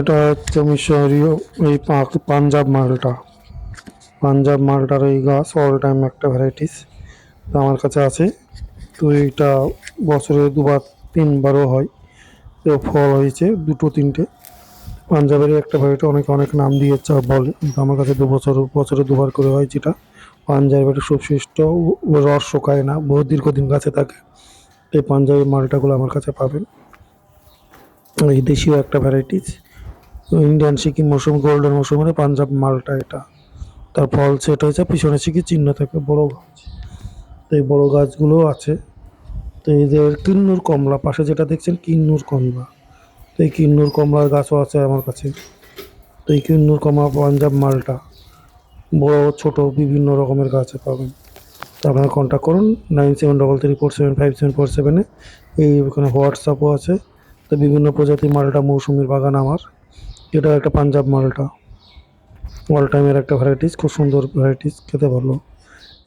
এটা হচ্ছে মিশরীয় এই পাঞ্জাব মালটা। পাঞ্জাব মালটার এই গাছ অল টাইম একটা ভ্যারাইটিস আমার কাছে আছে। তো এইটা বছরে দুবার, তিনবারও হয়। তো ফল হয়েছে দুটো, তিনটে। পাঞ্জাবের একটা ভ্যারাইটি অনেকে অনেক নাম দিয়েছে বলে। আমার কাছে দু বছর, বছরে দুবার করে হয় যেটা। পাঞ্জাবের ও- ও রস শোকায় না, বহু দীর্ঘদিন গাছে থাকে। এই পাঞ্জাবি মালটাগুলো আমার কাছে পাবেন। এই দেশীয় একটা ভ্যারাইটিস ইন্ডিয়ান সিকিম মৌসুম গোল্ডেন মৌসুমের পাঞ্জাব মালটা এটা। তার ফল সেট হয়েছে, পিছনে শিখি চিহ্ন থাকে, বড় গাছ। তো এই বড় গাছগুলো আছে। তো এদের কিন্নুর কমলা, পাশে যেটা দেখছেন কিন্নুর কমলা। তো এই কিন্নুর কমলার গাছও আছে আমার কাছে। তো এই কিন্নুর কমলা পাঞ্জাব মালটা। বড়, ছোট, বিভিন্ন রকমের গাছে পাবেন। তো আপনারা কন্ট্যাক্ট করুন nine seven double three four seven five seven four সেভেনে এই ওখানে হোয়াটসঅ্যাপও আছে। তো বিভিন্ন প্রজাতির মালটা মৌসুমির বাগান আমার। এটা একটা পাঞ্জাব মালটা। অল টাইমের একটা ভ্যারাইটিস খুব সুন্দর ভ্যারাইটিস খেতে ভালো।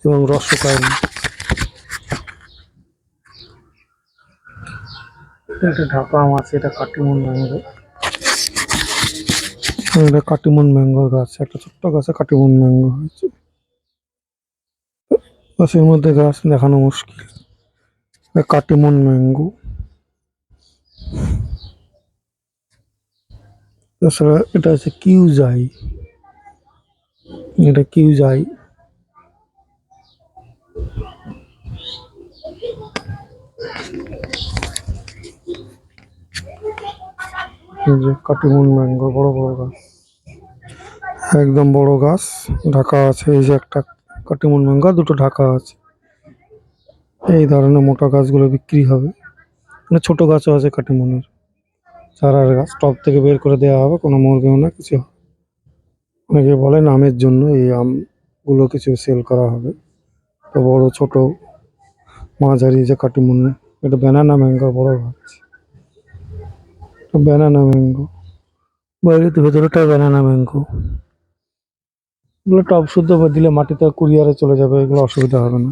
এবং রস শুকায় না। ঢাকা আম আছে এটা কাটিমন ম্যাঙ্গো। এটা কাটিমন ম্যাঙ্গোর গাছ, একটা ছোট্ট গাছে কাটিমন ম্যাঙ্গো হয়েছে। গাছের মধ্যে গাছ দেখানো মুশকিল। কাটিমন ম্যাঙ্গো। তাছাড়া এটা আছে কিউজাই। এটা কিউজাই। এই যে কাটিমুন ম্যাঙ্গো, বড় বড় গাছ। একদম বড় গাছ, ঢাকা আছে। এই যে একটা কাটিমুন ম্যাঙ্গো, দুটো ঢাকা আছে। এই ধরনের মোটা গাছগুলো বিক্রি হবে। মানে ছোট গাছও আছে কাটিমুনের। চারার গাছ টব থেকে বের করে দেওয়া হবে, কোনো মুরগিও না, কিছু অনেকে বলে নামের জন্য এই আমগুলো কিছু সেল করা হবে। তো বড়, ছোট মাঝারি যে কাটিমুন, এটা ব্যানানা ম্যাঙ্গো বড় গাছ ব্যানানা ম্যাঙ্গো বাইরে তো ভেতরেটা ব্যানানা ম্যাঙ্গো এগুলো টব শুদ্ধ দিলে মাটিতে কুরিয়ারে চলে যাবে, এগুলো অসুবিধা হবে না।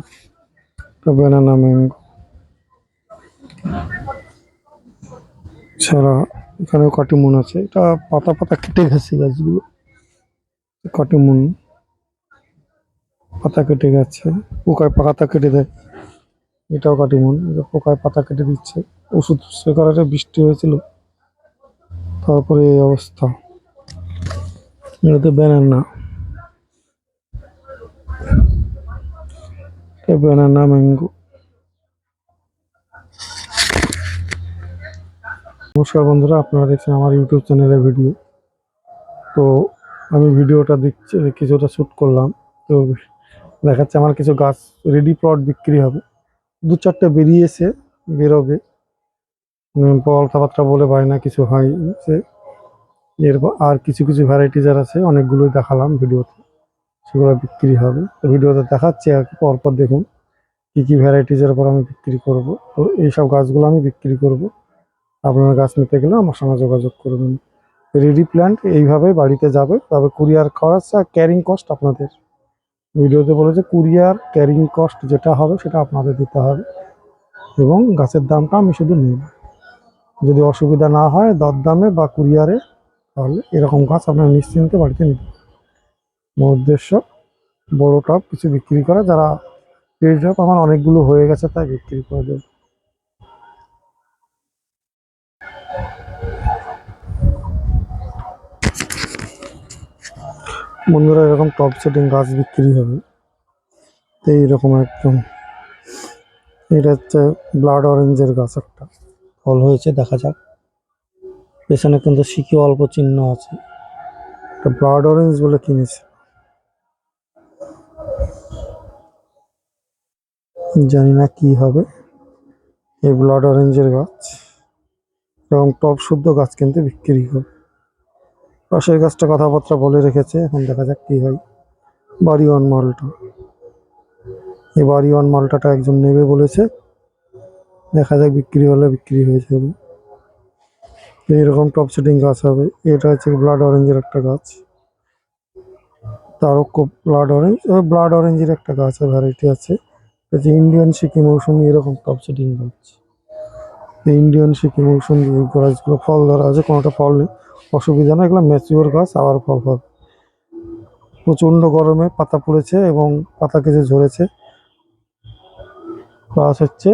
তো ব্যানানা ম্যাঙ্গো ছাড়া এখানেও কাটিমুন আছে। এটা পাতা পাতা কেটে গেছে গাছগুলো। কাটিমুন। পাতা কেটে গেছে। পোকায় পাতা কেটে দেয়। এটাও কাটিমুন। পোকায় পাতা কেটে দিচ্ছে। ওষুধ করাটা বৃষ্টি হয়েছিল। তারপরে এই অবস্থা। এটা তো ব্যানানা। Banana mango. নমস্কার বন্ধুরা আপনারা দেখছেন আমার ইউটিউব চ্যানেলের ভিডিও। তো আমি ভিডিওটা দেখছি কিছুটা শ্যুট করলাম। তো দেখাচ্ছে আমার কিছু গাছ রেডি প্লট বিক্রি হবে। দু চারটে বেরিয়েছে বেরোবে। কথাবার্তা বলে পায় না কিছু হয়েছে। এরপর আর কিছু কিছু ভ্যারাইটি যার আছে অনেকগুলোই দেখালাম ভিডিওতে। সেগুলো বিক্রি হবে। তো ভিডিওতে দেখাচ্ছে আর কি, পরপর দেখুন কী কী ভ্যারাইটিজের উপর আমি বিক্রি করব। তো এইসব গাছগুলো আমি বিক্রি করব। আপনারা গাছ নিতে গেলে আমার সঙ্গে যোগাযোগ করবেন। রেডি প্ল্যান্ট এইভাবে বাড়িতে যাবে, তবে কুরিয়ার খরচ আর ক্যারিং কস্ট আপনাদের। ভিডিওতে বলেছে কুরিয়ার ক্যারিং কস্ট যেটা হবে সেটা আপনাদের দিতে হবে। এবং গাছের দামটা আমি শুধু নেব। যদি অসুবিধা না হয় দরদামে বা কুরিয়ারে তাহলে এরকম গাছ আপনার নিশ্চিন্তে বাড়িতে নিতে। আমার উদ্দেশ্য, বড় টপ কিছু বিক্রি করা। যারা পেজ টপ আমার অনেকগুলো হয়ে গেছে তাই বিক্রি করে দেব। বন্ধুরা, এরকম টপ সেটিং গাছ বিক্রি হবে। তো এইরকম একদম। এটা হচ্ছে ব্লাড অরেঞ্জের গাছ একটা। ফল হয়েছে, দেখা যাক। পেছনে কিন্তু শিখি অল্প চিহ্ন আছে। একটা ব্লাড অরেঞ্জ বলে কিনেছে। জানি না কি হবে। এই ব্লাড অরেঞ্জের গাছ। এবং টপ শুদ্ধ গাছ কিনতে বিক্রি হবে। পাশের গাছটা কথাবার্তা বলে রেখেছে। এখন দেখা যাক কি হয়। বাড়ি ওয়ান মালটা এই বাড়ি ওয়ান মালটাটা একজন নেবে বলেছে। দেখা যাক বিক্রি হলে বিক্রি হয়ে যাবে। এইরকম টপ সেটিং গাছ হবে। এটা হচ্ছে ব্লাড অরেঞ্জের একটা গাছ। তারও খুব ব্লাড অরেঞ্জ ব্লাড অরেঞ্জের একটা গাছ ভ্যারাইটি আছে। হচ্ছে ইন্ডিয়ান সিকি মৌসুমি এরকম টপ সেটিং গাছ। ইন্ডিয়ান সিকি মৌসুমি গাছগুলো ফল ধরা আছে, কোনোটা ফল নেই। অসুবিধা না এগুলো ম্যাচিওর গাছ, আবার ফল ফল। প্রচণ্ড গরমে পাতা পড়েছে এবং পাতা কিছু ঝরেছে। প্লাস হচ্ছে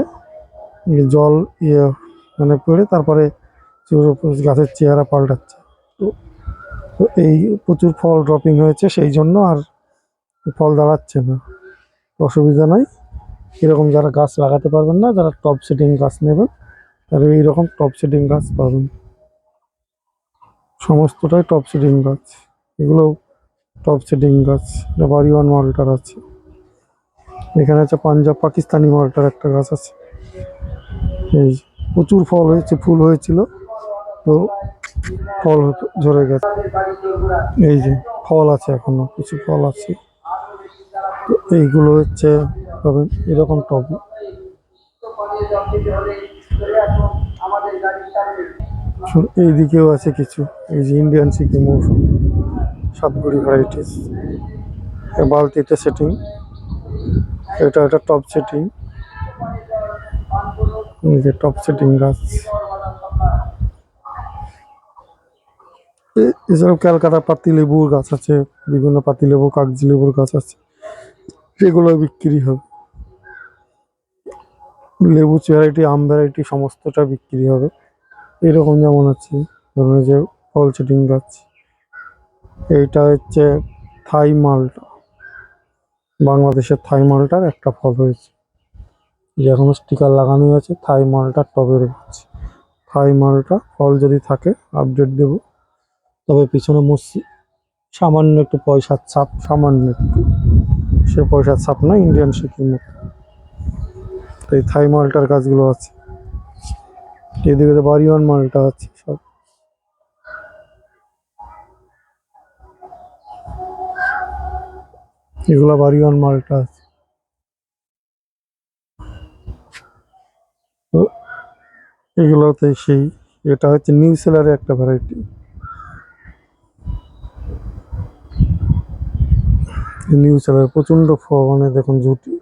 জল ইয়ে মানে পড়ে, তারপরে গাছের চেহারা পাল্টাচ্ছে। তো এই প্রচুর ফল ড্রপিং হয়েছে, সেই জন্য আর ফল দাঁড়াচ্ছে না। অসুবিধা নাই। এরকম যারা গাছ লাগাতে পারবেন না, যারা টপ সেটিং গাছ নেবেন, তারা এইরকম টপ সেটিং গাছ পাবেন। সমস্তটাই টপ সেটিং গাছ। এগুলো টপ সেটিং গাছ। এটা বাড়িওয়ান মালটার আছে। এখানে আছে পাঞ্জাব পাকিস্তানি মালটার একটা গাছ আছে। এই প্রচুর ফল হয়েছে, ফুল হয়েছিল। তো ফল ঝরে গেছে। এই যে ফল আছে এখনও, কিছু ফল আছে। তো এইগুলো হচ্ছে এরকম শু- এইদিকেও আছে কিছু, এই যে ইন্ডিয়ান সিকিম মৌসুম, সাতগুড়ি ভ্যারাইটিস বালতিতে সেটিং এটা একটা টপ সেটিং যে টপ সেটিং গাছ। এছাড়াও ক্যালকাটা পাতি লেবুর গাছ আছে, বিভিন্ন পাতি লেবু কাগজি লেবুর গাছ আছে সেগুলো বিক্রি হবে। লেবু ভ্যারাইটি আম ভ্যারাইটি সমস্তটা বিক্রি হবে। এরকম যেমন আছে, ধরুন যে ফল সেটিং গাছ এইটা হচ্ছে থাই মালটা। বাংলাদেশের থাই মালটার একটা ফল হয়েছে। এখনও স্টিকার লাগানো আছে থাই মালটার টবের গাছ থাই মালটা ফল যদি থাকে আপডেট দেব। তবে পিছনে মসি সামান্য একটু পয়সার ছাপ, সামান্য একটু। সে পয়সার ছাপ না ইন্ডিয়ান সিকিম তো এই থাই মালটার গাছগুলো আছে। এদিকে তো বাড়িওয়ান মালটা আছে সব। এগুলো বাড়িওয়ান মালটা আছে। তো এগুলোতে সেই, এটা হচ্ছে নিউ সেলারের একটা ভ্যারাইটি নিউ সেলার প্রচণ্ড মানে দেখুন ঝুটি,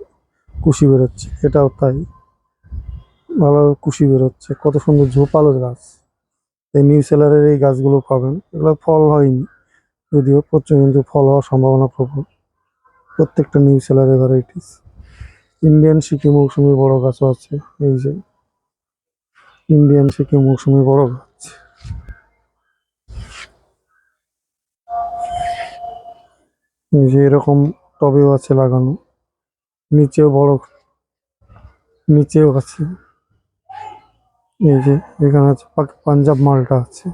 কুশি বেরোচ্ছে, এটাও তাই। ভালো কুশি বেরোচ্ছে, কত সুন্দর ঝোপালোর গাছ। এই নিউ সেলারের এই গাছগুলো পাবেন। এগুলো ফল হয়নি, যদিও প্রচুর কিন্তু ফল হওয়ার সম্ভাবনা প্রবল। প্রত্যেকটা নিউ সেলারের ভ্যারাইটিস ইন্ডিয়ান সিকিম মৌসুমি বড় গাছও আছে, এই যে। ইন্ডিয়ান সিকিম মৌসুমি বড় গাছ। এই যে এরকম টবেও আছে লাগানো। নিচেও বড়, নিচেও আছে। এই যে, এখানে আছে পাঞ্জাব মালটা আছে।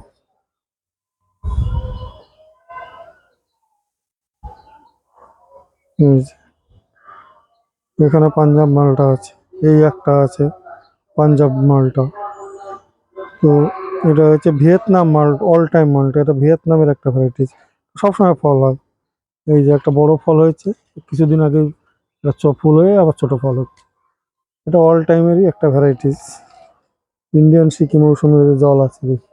এখানে পাঞ্জাব মালটা আছে। এই একটা আছে পাঞ্জাব মালটা। তো এটা হচ্ছে ভিয়েতনাম মাল অল টাইম মালটা এটা ভিয়েতনামের একটা ভ্যারাইটিস সবসময় ফল হয়। এই যে একটা বড় ফল হয়েছে, কিছুদিন আগে এটা ফুল হয়ে আবার ছোট ফল হচ্ছে। এটা অল টাইমেরই একটা ভ্যারাইটিস ইন্ডিয়ান সিকিম মৌসুমের জল আছে দেখি।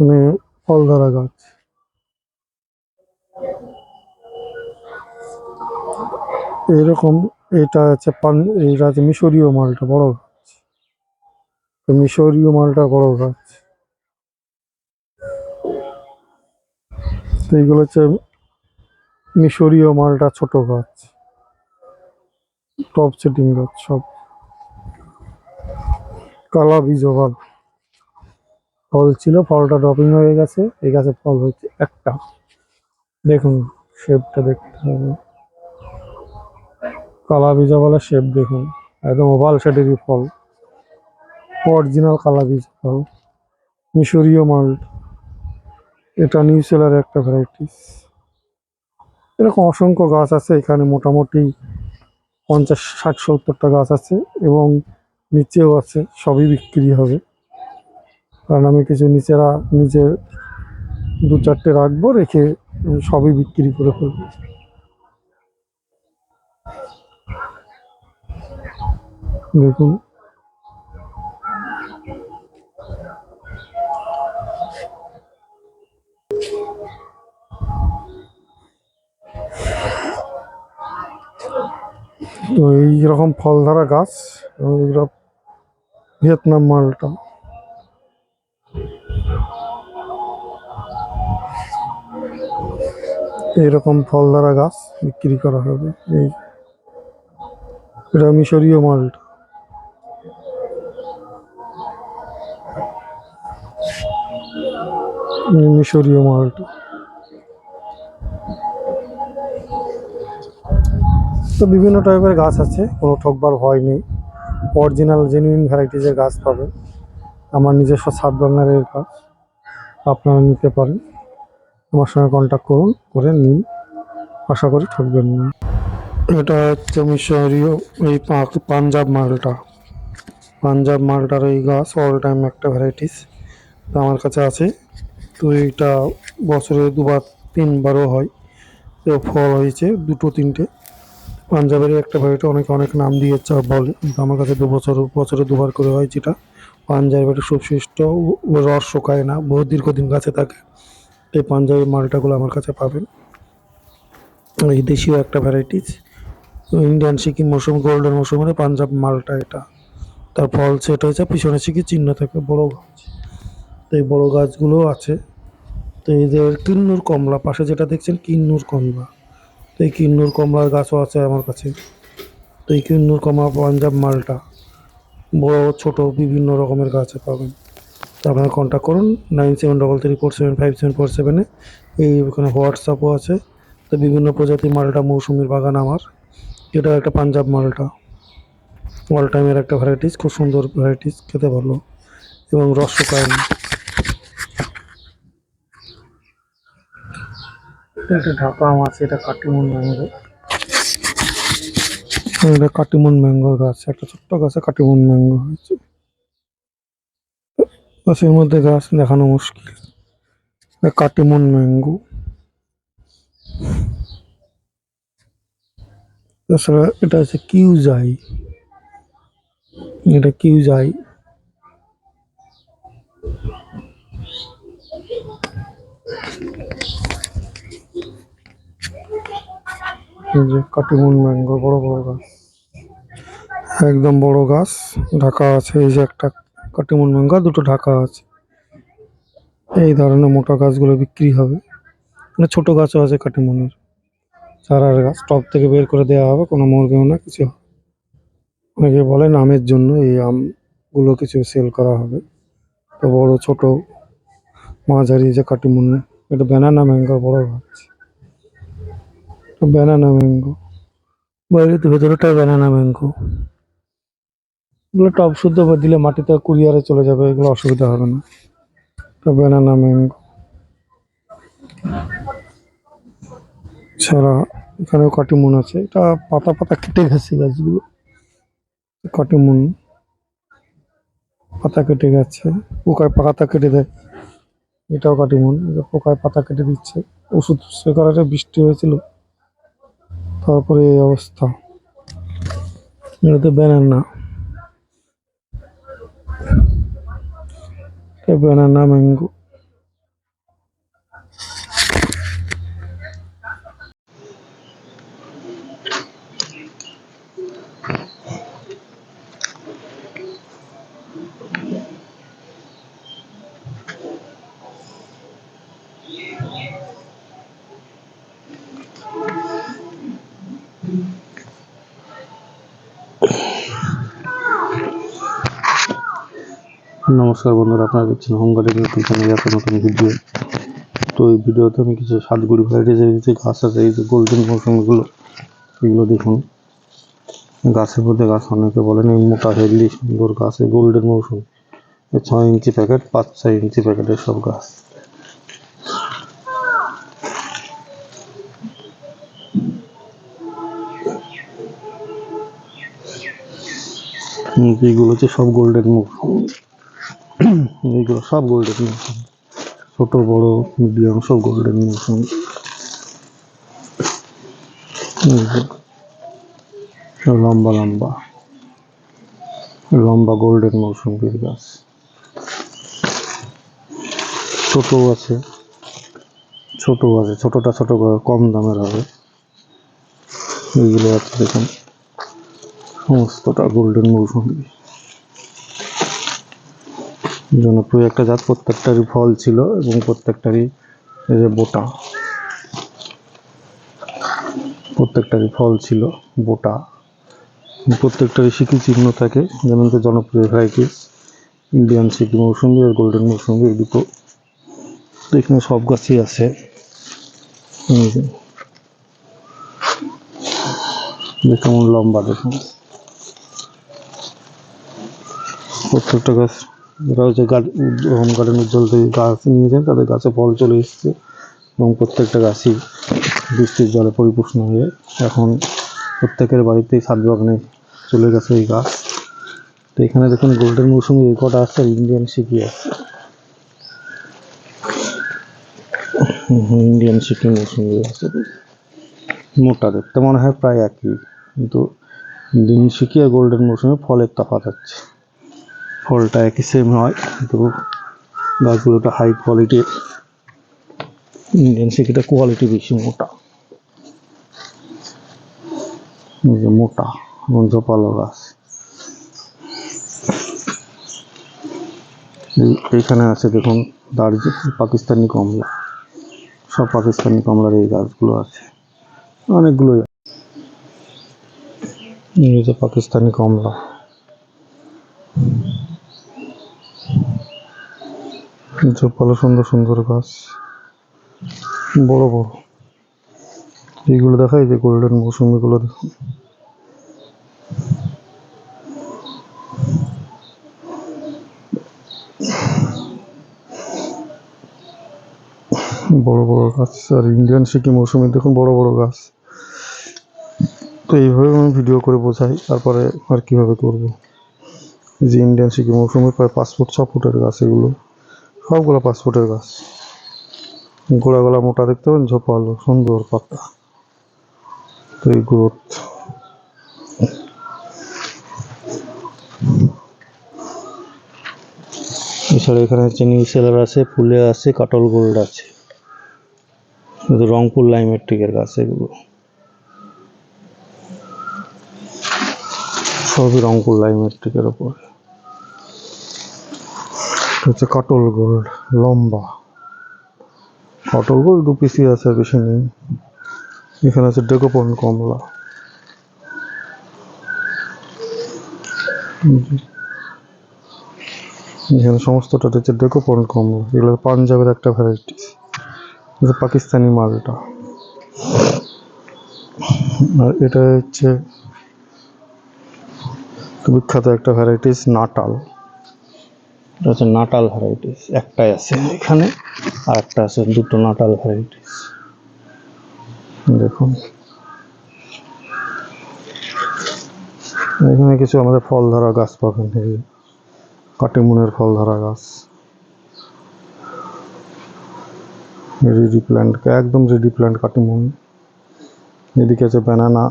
মানে ফল ধরা গাছ। এইরকম এটা আছে পান এটা আছে মিশরীয় মালটা, বড় গাছ। মিশরীয় মালটা বড় গাছ। এইগুলো হচ্ছে মিশরীয় মালটা ছোট গাছ। টপ সেটিং গাছ সব। কালা বীজবাল ফল ছিল, ফলটা ড্রপিং হয়ে গেছে। এই গাছে ফল হয়েছে একটা। দেখুন শেপটা দেখতে হবে। কালা বীজবালের শেপ দেখুন। একদম ওভাল শেডেরই ফল। অরিজিনাল কালা বীজ ফল। মিশরীয় মাল্ট। এটা নিউ সেলার একটা ভ্যারাইটিস এরকম অসংখ্য গাছ আছে, এখানে মোটামুটি পঞ্চাশ, ষাট, সত্তরটা গাছ আছে এবং নিচেও আছে, সবই বিক্রি হবে। কারণ আমি কিছু নিচেরা নিচে দু চারটে রাখব, রেখে সবই বিক্রি করে ফেলব। দেখুন। তো এইরকম ফল ধরা গাছ এগুলো ভিয়েতনাম মালটা। এইরকম ফল দ্বারা গাছ বিক্রি করা হবে। এই এটা মিশরীয় মালটা। মিশরীয় মালটা। তো বিভিন্ন টাইপের গাছ আছে, কোনো ঠকবার ভয় নেই। অরিজিনাল জেনুইন ভ্যারাইটিসের গাছ পাবেন। আমার নিজস্ব সাত বার্নারের গাছ, আপনারা নিতে পারেন। আমার সঙ্গে কন্ট্যাক্ট করুন, করে নিন। আশা করি ঠকবেন না। এটা হচ্ছে মিশরীয় এই পাঞ্জাব মালটা। পাঞ্জাব মালটার এই গাছ অল টাইম একটা ভ্যারাইটিস আমার কাছে আছে। তো এইটা বছরে দুবার, তিনবারও হয়। তো ফল হয়েছে দুটো, তিনটে। পাঞ্জাবের একটা ভ্যারাইটি অনেকে অনেক নাম দিয়েছে বলে আমার কাছে দু বছর, বছরে দুবার করে হয় যেটা। পাঞ্জাবের একটা সুবিশিষ্ট রস শুকায় না, বহু দীর্ঘদিন গাছে থাকে। এই পাঞ্জাবি মালটাগুলো আমার কাছে পাবেন। এই দেশীয় একটা ভ্যারাইটিস ইন্ডিয়ান সিকিম মৌসুম গোল্ডেন মৌসুমের পাঞ্জাব মালটা এটা। তার ফল সেট হয়েছে, পিছনে শিখি চিহ্ন থাকে, বড় গাছ। তো এই বড় গাছগুলো আছে। তো এদের কিন্নুর কমলা, পাশে যেটা দেখছেন, কিন্নুর কমলা। তো এই কিন্নুর কমলার গাছও আছে আমার কাছে। তো এই কিন্নুর কমলা পাঞ্জাব মালটা, বড়, ছোট, বিভিন্ন রকমের গাছে পাবেন। তো আপনারা কন্ট্যাক্ট করুন nine seven double three four seven five seven four সেভেনে এই ওখানে হোয়াটসঅ্যাপও আছে। তো বিভিন্ন প্রজাতির মালটা মৌসুমির বাগান আমার। এটা একটা পাঞ্জাব মালটা। অল টাইমের একটা ভ্যারাইটিস খুব সুন্দর ভ্যারাইটিস খেতে ভালো। এবং রস শুকায় না এটা একটা ঢাকা আম আছে এটা কাটিমন ম্যাঙ্গো। এটা কাটিমন ম্যাঙ্গো গাছ, একটা ছোট্ট গাছে কাটিমন ম্যাঙ্গো হয়েছে। গাছের মধ্যে গাছ দেখানো মুশকিল। কাটিমন ম্যাঙ্গো। তাছাড়া এটা হচ্ছে কিউজাই। এটা কিউজাই। যে কাটিমুন ম্যাঙ্গো, বড় বড় গাছ। একদম বড় গাছ, ঢাকা আছে, এই যে একটা কাটিমুন ম্যাঙ্গো, দুটো ঢাকা আছে। এই ধরনের মোটা গাছগুলো বিক্রি হবে। মানে ছোট গাছও আছে কাটিমুনের। চারার গাছ, টব থেকে বের করে দেওয়া হবে, কোনো মরবেও না, কিছু অনেকে বলেন আমের জন্য এই আমগুলো কিছু সেল করা হবে। তো বড়, ছোট মাঝারি যে কাটিমন, এটা ব্যানানা ম্যাঙ্গো, বড় গাছ। ব্যানানা ম্যাঙ্গো বাইরে তো ভেতরেটা ব্যানানা ম্যাঙ্গো এগুলো টপ শুদ্ধ দিলে মাটিতে কুরিয়ারে চলে যাবে, এগুলো অসুবিধা হবে না। তো ব্যানানা ম্যাঙ্গো ছাড়া এখানেও কাটিমুন আছে। এটা পাতা পাতা কেটে গেছে গাছগুলো। কাটিমুন। পাতা কেটে গেছে। পোকায় পাতা কেটে দেয়। এটাও কাটিমুন। পোকায় পাতা কেটে দিচ্ছে। ওষুধ সে করাটা বৃষ্টি হয়েছিল। তারপরে এই অবস্থা। এটা তো ব্যানানা ব্যানানা ম্যাঙ্গো নমস্কার বন্ধুরা, আপনারা দেখছেন হোম গার্ডেন ইউটিউব চ্যানেলে একটা নতুন ভিডিও তো এই ভিডিওতে আমি কিছু সাতগুড়ি ভ্যারাইটিসের কিছু গাছ আছে, এই যে গোল্ডেন মৌসুমগুলো, এগুলো দেখুন। গাছের মধ্যে গাছ অনেকে বলেন এই মোটা হেলদি সুন্দর গাছ, এই গোল্ডেন মৌসুম। ছয় ইঞ্চি প্যাকেট পাঁচ ছয় ইঞ্চি প্যাকেটের সব গাছ। এইগুলো হচ্ছে সব গোল্ডেন মৌসুম। এইগুলো সব গোল্ডেন মৌসুম ছোট, বড় মিডিয়াম সব গোল্ডেন মৌসুম লম্বা লম্বা। লম্বা গোল্ডেন মৌসুমির গাছ। ছোট আছে। ছোট আছে। ছোটটা ছোট কম দামের হবে। এইগুলো আছে দেখুন। সমস্তটা গোল্ডেন মৌসুমি জনপ্রিয় একটা জাত, প্রত্যেকটারই ফল ছিল এবং প্রত্যেকটারই যে বোটা। প্রত্যেকটারই ফল ছিল বোটা। প্রত্যেকটারই সিকি চিহ্ন থাকে, যেমন তো জনপ্রিয় ভ্যারাইটিস ইন্ডিয়ান সিকি মৌসুমি আর গোল্ডেন মৌসুমি, এই দুটো। তো এখানে সব গাছই আছে। কেমন লম্বা দেখুন। প্রত্যেকটা গাছ হচ্ছে হোম গার্ডেন উজ্জ্বল থেকে গাছ নিয়েছেন, তাদের গাছে ফল চলে এসছে এবং প্রত্যেকটা গাছই বৃষ্টির জলে পরিপুষ্ট হয়ে এখন প্রত্যেকের বাড়িতেই ছাদ বাগানে চলে গেছে এই গাছ। তো এখানে দেখুন গোল্ডেন মৌসুমি এই কটা আছে ইন্ডিয়ান সিকি আছে। ইন্ডিয়ান সিকি মৌসুমি আছে, মোটা দেখতে মনে হয় প্রায় একই, কিন্তু ইন্ডিয়ান সিকি আর গোল্ডেন মৌসুমে ফলের তফাৎ আছে। ফলটা একই সেম হয়, কিন্তু গাছগুলোটা হাই কোয়ালিটির ইন্ডিয়ান সিকিটা কোয়ালিটি বেশি মোটা। মোটা এবং ঝোপালো গাছ। এই- এইখানে আছে দেখুন, দার্জিলিং, পাকিস্তানি কমলা। সব পাকিস্তানি কমলার এই গাছগুলো আছে। অনেকগুলোই যে পাকিস্তানি কমলা। ঝোপালো সুন্দর সুন্দর গাছ। বড় বড়। এইগুলো দেখাই যে গোল্ডেন মৌসুমিগুলো দেখুন। বড় বড় গাছ আর ইন্ডিয়ান সিকি মৌসুমি, দেখুন বড় বড় গাছ। তো এইভাবে আমি ভিডিও করে বোঝাই, তারপরে আর কীভাবে করব। যে ইন্ডিয়ান সিকি মৌসুমি, প্রায় ফুট, ছ ফুটের গাছ এগুলো। সবগুলো পাঁচ ফুটের গাছ গোড়া গলা মোটা দেখতে পাবেন ঝোপালো সুন্দর পাতা। তো এই গ্রোথ এছাড়া এখানে চিনি সেলার আছে, ফুলে আছে, কাটল গোল্ড আছে। কিন্তু রংপুর লাইমেট্রিকের গাছ এগুলো। সবই রংপুর লাইমেট্রিকের ওপর। হচ্ছে কাটল গোল্ড, লম্বা। কাটল গোল্ড দু পিসি আছে, বেশি নেই। এখানে আছে ডেকোপন কমলা। এখানে সমস্তটা হচ্ছে ডেকোপন কমলা। এগুলো পাঞ্জাবের একটা ভ্যারাইটি পাকিস্তানি মালটা। আর এটা হচ্ছে বিখ্যাত একটা ভ্যারাইটিস নাটাল। এটা হচ্ছে নাটাল ভ্যারাইটিস একটাই আছে এখানে, আর একটা আছে দুটো নাটাল ভ্যারাইটিস দেখুন। এখানে কিছু আমাদের ফল ধরা গাছ পাবেন কাটিমুনের ফল ধরা গাছ। রেডি প্ল্যান্ট একদম রেডি প্ল্যান্ট কাটিমুন। এদিকে আছে ব্যানানা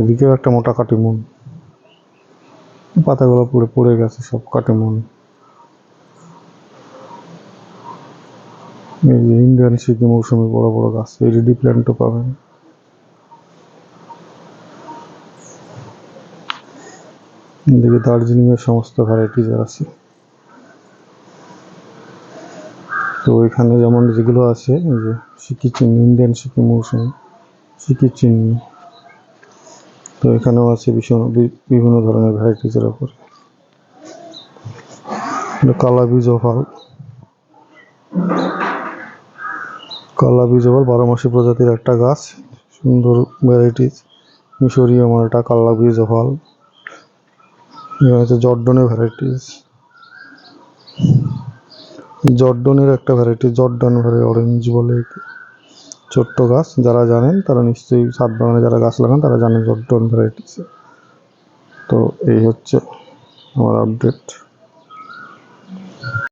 এদিকেও একটা মোটা কাটিমুন। পাতাগুলো পুরো পড়ে গেছে সব কাটিমুন এই যে ইন্ডিয়ান সিকি মৌসুমি বড় বড় গাছ, এই রেডি প্ল্যান্টও পাবেন। এদিকে দার্জিলিং এর সমস্ত ভ্যারাইটিস আছে। তো এখানে যেমন যেগুলো আছে, এই যে সিকি চিনি, ইন্ডিয়ান সিকি মৌসুমি, সিকি চিনি। তো এখানেও আছে ভীষণ বিভিন্ন ধরনের ভ্যারাইটিসের ওপর। কালা বীজ ফল কালা বীজ ফল বারো মাসি প্রজাতির একটা গাছ। সুন্দর ভ্যারাইটিস মিশরীয় মালটা কালা বীজ ফল এখানে আছে জর্ডনের ভ্যারাইটিস জর্ডনের একটা ভ্যারাইটি জর্ডন ভ্যারাই অরেঞ্জ বলে। ছোট্ট গাছ, যারা জানেন তারা নিশ্চয়ই ছাদ বাগানে যারা গাছ লাগান তারা জানেন জর্ডন ভ্যারাইটিস তো এই হচ্ছে আমার আপডেট